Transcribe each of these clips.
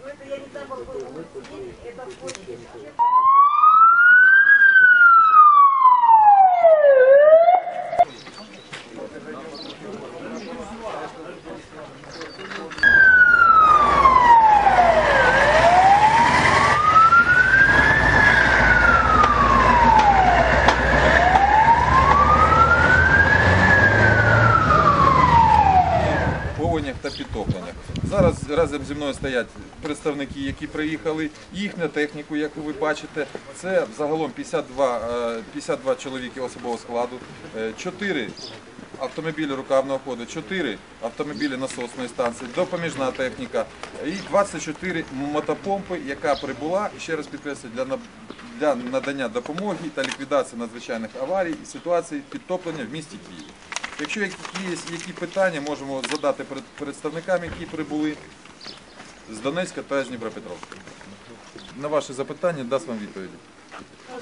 Ну, это я не знаю, это повенях та підтопленнях. Зараз разом зі мною стоять представники, які приїхали. Їхня техніку, як ви бачите, це загалом 52, е, 52 чоловіки особового складу, 4 автомобілі рукавного ходу, 4 автомобілі насосної станції, допоміжна техніка і 24 мотопомпи, яка прибула, ще раз підкреслюю, для, для надання допомоги та ліквідації надзвичайних аварій і ситуацій підтоплення в місті Києві. Якщо є які питання, можемо задати представникам, які прибули з Донецька та з Дніпропетровська. На ваші запитання дасть вам відповіді.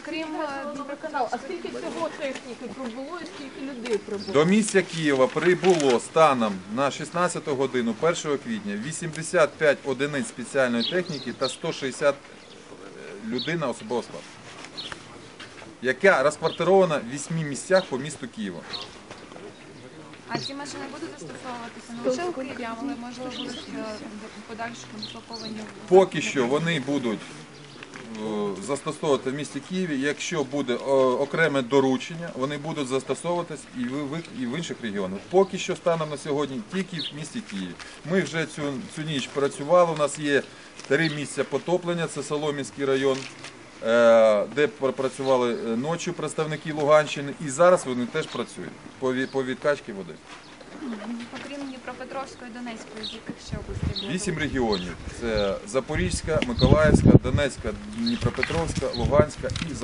Крім е, Дніпроканал, а скільки всього техніки прибуло і скільки людей прибуло? До місця Києва прибуло станом на 16 годину 1 квітня 85 одиниць спеціальної техніки та 160 людей на особового складу, яка розквартирована в 8 місцях по місту Києва. А ці машини будуть застосовуватися не лише у Києві, але можливо будуть е, в подальшому дислоковані в Поки що вони будуть е, застосовувати в місті Києві. Якщо буде е, окреме доручення, вони будуть застосовуватись і в, в- і в інших регіонах. Поки що станом на сьогодні тільки в місті Києві. Ми вже цю, цю ніч працювали. У нас є три місця потоплення. Це Соломінський район. Е, Де працювали е, ночі представники Луганщини, і зараз вони теж працюють по, відкачці води. окрім Дніпропетровської Донецької, з яких ще областей? Вісім регіонів: це Запорізька, Миколаївська, Донецька, Дніпропетровська, Луганська і з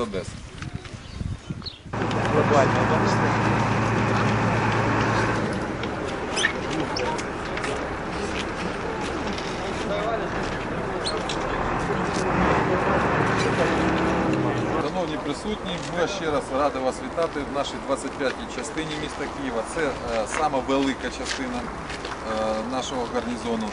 Шановні присутні, ми ще раз раді вас вітати в нашій 25-й частині міста Києва. Це е, сама велика частина е, нашого гарнізону,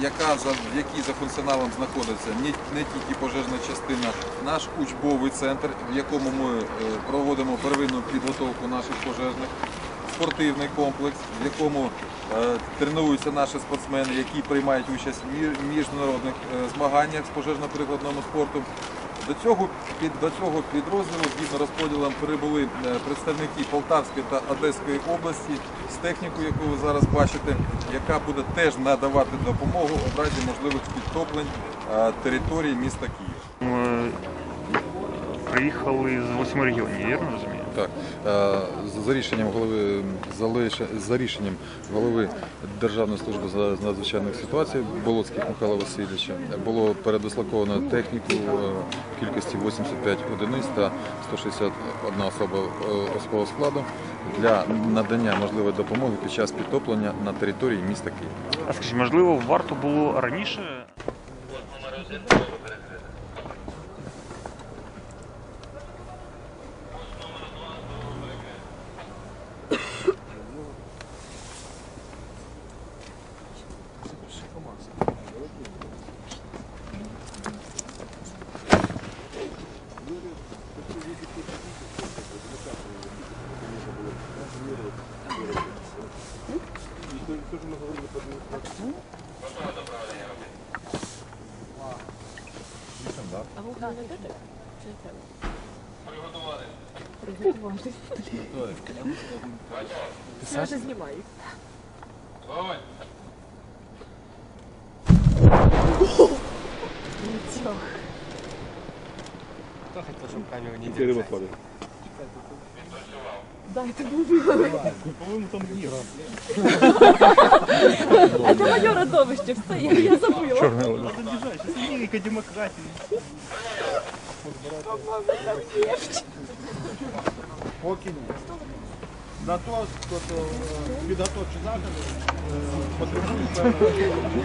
яка за в якій за функціоналом знаходиться не, не тільки пожежна частина, наш учбовий центр, в якому ми е, проводимо первинну підготовку наших пожежних, спортивний комплекс, в якому е, тренуються наші спортсмени, які приймають участь в міжнародних е, змаганнях з пожежно-прикладному спорту. До цього під до цього підрозділу згідно розподілом прибули е, представники Полтавської та Одеської області з технікою, яку ви зараз бачите, яка буде теж надавати допомогу у разі можливих підтоплень е, території міста Києва. Ми приїхали з восьми регіонів, вірно розумію? Так, е, за рішенням голови за рішенням голови Державної служби з надзвичайних ситуацій Болоцьких Михайла Васильовича було передислоковано техніку е, в кількості 85 одиниць та 161 особа е, особового складу для надання можливої допомоги під час підтоплення на території міста Києва. А скажіть, можливо, варто було раніше? Я вже знімаю. Дайте А це моє родовище, все, я, я забула. Велика демократія. Поки ні. На то, хто то, е, підготовчі заходи е, потребують певного.